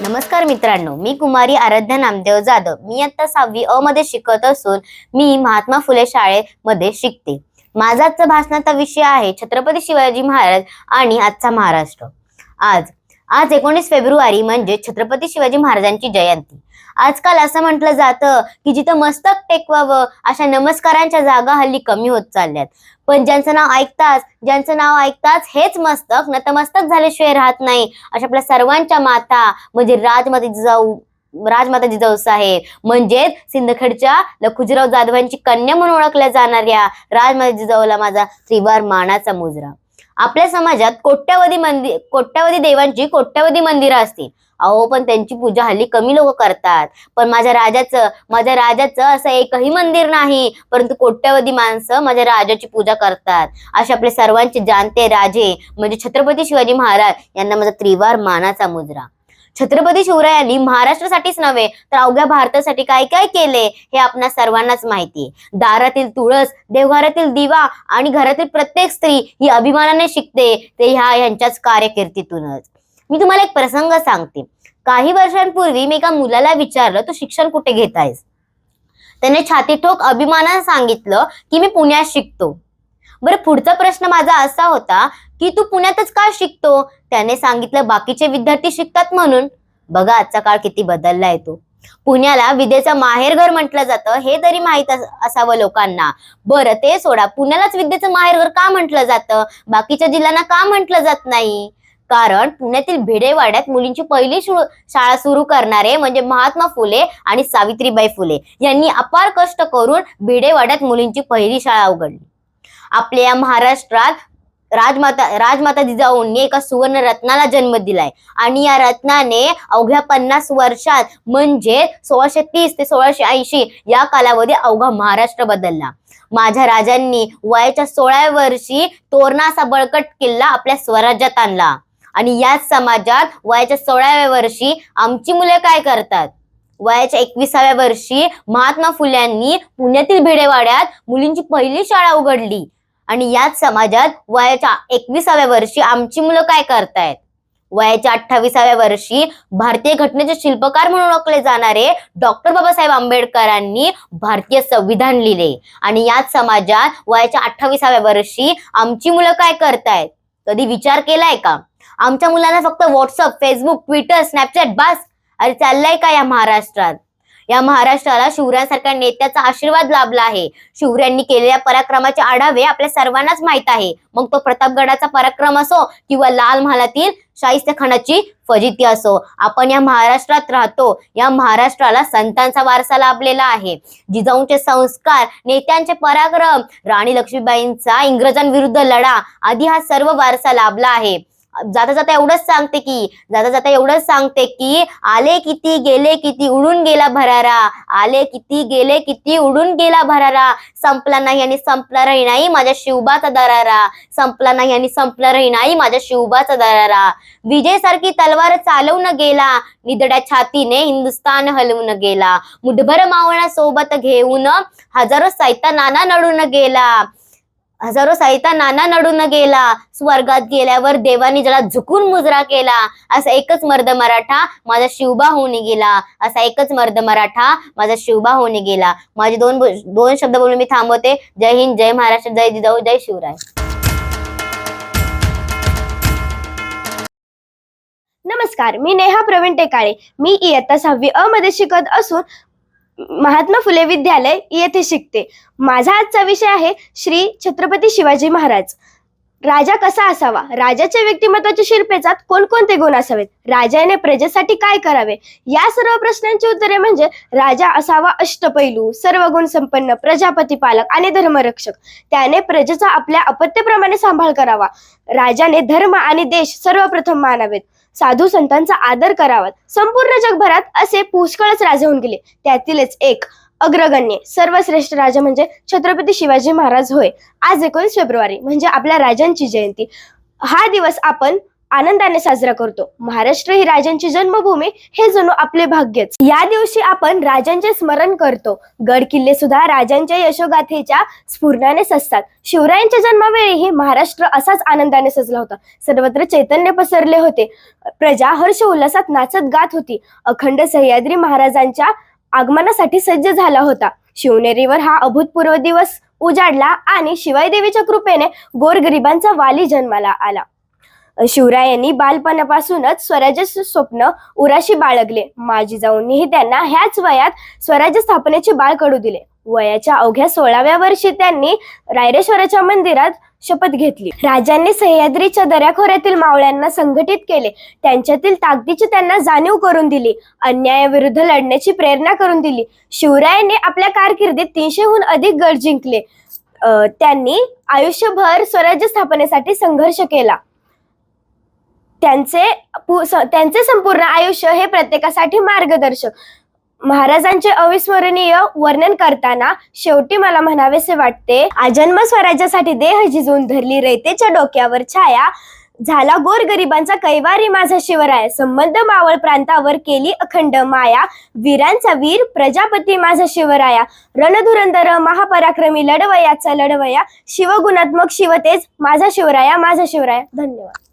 नमस्कार मित्रांनो मी कुमारी आराध्या नामदेव जाधव. मी आता सहावी अ मध्ये शिकत असून मी महात्मा फुले शाळेमध्ये शिकते. माझा आजचा भाषणाचा विषय आहे छत्रपती शिवाजी महाराज आणि आजचा महाराष्ट्र. आज आज एकोणीस फेब्रुवारी म्हणजे छत्रपती शिवाजी महाराजांची जयंती. आजकाल असं म्हटलं जातं की जिथं मस्तक टेकवावं अशा नमस्कारांच्या जागा हल्ली कमी होत चालल्यात. पण ज्यांचं नाव ऐकताच ज्यांचं नाव ऐकताच हेच मस्तक नतमस्तक झाल्याशिवाय राहत नाही अशा आपल्या सर्वांच्या माता म्हणजे राजमाता जिजाऊ राजमाता जिजाऊ साहेब म्हणजेच सिंदखेडच्या लखुजीराव जाधवांची कन्या म्हणून ओळखल्या जाणाऱ्या राजमाता जिजाऊला माझा त्रिवार मानाचा मुजरा. आपल्या समाजात कोट्यावधी मंदिर कोट्यावधी देवांची कोट्यावधी मंदिरं असतील. अहो पण त्यांची पूजा हल्ली कमी लोक करतात. पण माझ्या राजाचं माझ्या राजाचं असं एकही मंदिर नाही. परंतु कोट्यावधी माणसं माझ्या राजाची पूजा करतात. असे आपले सर्वांचे जाणते राजे म्हणजे छत्रपती शिवाजी महाराज यांना माझा त्रिवार मानाचा मुजरा. छत्रपती शिवरायांनी महाराष्ट्रासाठीच नव्हे तर अवघ्या भारतासाठी काय काय केले हे आपणा सर्वांनाच माहिती दारातील तुळस देवघरातील दिवा आणि घरातील प्रत्येक स्त्री ही अभिमानाने शिकते ते ह्या यांच्याच कार्यकिर्दीतूनच मी तुम्हाला एक प्रसंग सांगते. काही वर्षांपूर्वी मी एका मुलाला विचारलं तू शिक्षण कुठे घेत आहेस? त्याने छाती ठोक अभिमानाने सांगितलं की मी पुण्यात शिकतो. बरं पुढचा प्रश्न माझा असा होता की तू पुण्यातच का शिकतो? त्याने सांगितलं बाकीचे विद्यार्थी शिकतात म्हणून. बघा आजचा काळ किती बदललाय तो. पुण्याला विद्येचं माहेरघर म्हटलं जातं हे तरी माहीत असावं लोकांना. बरं ते सोडा पुण्यालाच विद्येचं माहेरघर का म्हटलं जातं? बाकीच्या जिल्ह्यांना का म्हटलं जात नाही? कारण पुण्यातील भिडेवाड्यात मुलींची पहिली शु- शाळा सुरू करणारे म्हणजे महात्मा फुले आणि सावित्रीबाई फुले यांनी अपार कष्ट करून भिडेवाड्यात मुलींची पहिली शाळा उघडली. आपल्या या महाराष्ट्रात राजमाता राजमाता जिजाऊंनी एका सुवर्ण रत्नाला जन्म दिलाय. आणि या रत्नाने अवघ्या पन्नास वर्षात म्हणजे सोळाशे तीस ते सोळाशे ऐंशी या कालावधी अवघा महाराष्ट्र बदलला. माझ्या राजांनी वयाच्या सोळाव्या वर्षी तोरणाचा बळकट किल्ला आपल्या स्वराज्यात आणला. आणि याच समाजात वयाच्या सोळाव्या वर्षी आमची मुले काय करतात? वयाच्या एकविसाव्या वर्षी महात्मा फुल्यांनी पुण्यातील भिडेवाड्यात मुलींची पहिली शाळा उघडली. आणि याच समाजात वयाच्या एकविसाव्या वर्षी आमची मुलं काय करतायत? वयाच्या अठ्ठावीसाव्या वर्षी भारतीय घटनेचे शिल्पकार म्हणून ओळखले जाणारे डॉक्टर बाबासाहेब आंबेडकरांनी भारतीय संविधान लिहिले. आणि याच समाजात वयाच्या अठ्ठावीसाव्या वर्षी आमची मुलं काय करतायत? कधी विचार केलाय का? आमच्या मुलांना फक्त व्हॉट्सअप फेसबुक ट्विटर स्नॅपचॅट बस. अरे चाललंय का या महाराष्ट्रात? या महाराष्ट्राला शिवरायांसारख्या नेत्याचा आशीर्वाद लाभला आहे. शिवरायांनी केलेल्या पराक्रमाचे आढावे आपल्या सर्वांनाच माहीत आहे. मग तो प्रतापगडाचा पराक्रम असो किंवा लाल महालातील शाहिस्तखानाची फजिती असो आपण या महाराष्ट्रात राहतो. या महाराष्ट्राला संतांचा वारसा लाभलेला आहे. जिजाऊंचे संस्कार नेत्यांचे पराक्रम राणी लक्ष्मीबाईंचा इंग्रजांविरुद्ध लढा आदी हा सर्व वारसा लाभला आहे. जाता जाता एवढंच सांगते की जाता जाता एवढंच सांगते की आले किती गेले किती उडून गेला भरारा. आले किती गेले किती उडून गेला भरारा. संपला नाही आणि संपला राही नाही माझ्या शिवबाचा दरारा. संपला नाही आणि संपला राही नाही माझ्या शिवबाचा दरारा. विजयसारखी तलवार चालवून गेला निदड्या छातीने हिंदुस्थान हलवून गेला. मुठभर मावळा सोबत घेऊन हजारो साहित्य नाना नडून गेला. हजारो साहिता नाना नडून गेला. स्वर्गात गेल्यावर देवानी ज्याला झुकून मुजरा केला. असा एकच मर्द मराठा माझा शिवबा होऊन गेला. असा एकच मर्द मराठा माझा शिवबा होऊन गेला. माझे दोन दोन शब्द बोलून मी थांबवते. जय हिंद जय महाराष्ट्र जय जिजाऊ जय शिवराय. नमस्कार मी नेहा प्रवीण टेकाळे. मी इयत्ता सहावी अ मध्ये शिकत असून महात्मा फुले विद्यालय येथे शिकते. माझा आजचा विषय आहे श्री छत्रपती शिवाजी महाराज. राजा कसा असावा? राजाच्या व्यक्तिमत्वाच्या शिल्पेचात कोणकोणते गुण असावेत? राजाने प्रजेसाठी काय करावे? या सर्व प्रश्नांची उत्तरे म्हणजे राजा असावा अष्टपैलू सर्व गुण संपन्न प्रजापती पालक आणि धर्मरक्षक. त्याने प्रजेचा आपल्या अपत्यप्रमाणे सांभाळ करावा. राजाने धर्म आणि देश सर्वप्रथम मानावेत. साधू संतांचा आदर करावा. संपूर्ण जगभरात असे पुष्कळच राजे होऊन गेले. त्यातीलच एक अग्रगण्य सर्वश्रेष्ठ राजा म्हणजे छत्रपती शिवाजी महाराज होय. आज एकोणीस फेब्रुवारी म्हणजे आपल्या राजांची जयंती. हा दिवस आपण आनंदाने साजरा करतो. महाराष्ट्र ही राजांची जन्मभूमी हे जणू आपले भाग्यच. या दिवशी आपण राजांचे स्मरण करतो. गड किल्ले सुद्धा राजांच्या यशोगाथेच्या स्फुरणानेच असतात शिवरायांच्या जन्मावेळीही महाराष्ट्र असाच आनंदाने सजला होता. सर्वत्र चैतन्य पसरले होते. प्रजा हर्ष उल्हासात नाचत गात होती. अखंड सह्याद्री महाराजांच्या आगमनासाठी सज्ज झाला होता. शिवनेरीवर हा अभूतपूर्व दिवस उजाडला आणि शिवाई देवीच्या कृपेने गोरगरिबांचा वाली जन्माला आला. शिवरायांनी बालपणापासूनच स्वराज्याचे स्वप्न उराशी बाळगले. माझी जाऊनही त्यांना ह्याच वयात स्वराज्य स्थापनेचे बाळ कडू दिले. वयाच्या अवघ्या सोळाव्या वर्षी त्यांनी रायरेश्वराच्या मंदिरात शपथ घेतली. राजांनी सह्याद्रीच्या दऱ्याखोऱ्यातील मावळ्यांना संघटित केले. त्यांच्यातील ताकदीची त्यांना जाणीव करून दिली. अन्यायाविरुद्ध लढण्याची प्रेरणा करून दिली. शिवरायांनी आपल्या कारकिर्दीत तीनशेहून अधिक गड जिंकले. अं, त्यांनी आयुष्यभर स्वराज्य स्थापनेसाठी संघर्ष केला. त्यांचे पु- स- त्यांचे संपूर्ण आयुष्य हे प्रत्येकासाठी मार्गदर्शक. महाराजांचे अविस्मरणीय वर्णन करताना शेवटी मला म्हणावेसे वाटते आजन्म स्वराज्यासाठी देह झिजून धरली रयतेच्या डोक्यावर छाया झाला गोरगरिबांचा कैवारी माझा शिवराय संबंध मावळ प्रांतावर केली अखंड माया वीरांचा वीर प्रजापती माझा शिवराया रणधुरंदर महापराक्रमी लढवयाचा लढवया शिवगुणात्मक शिवतेज माझा शिवराया माझा शिवराया. धन्यवाद.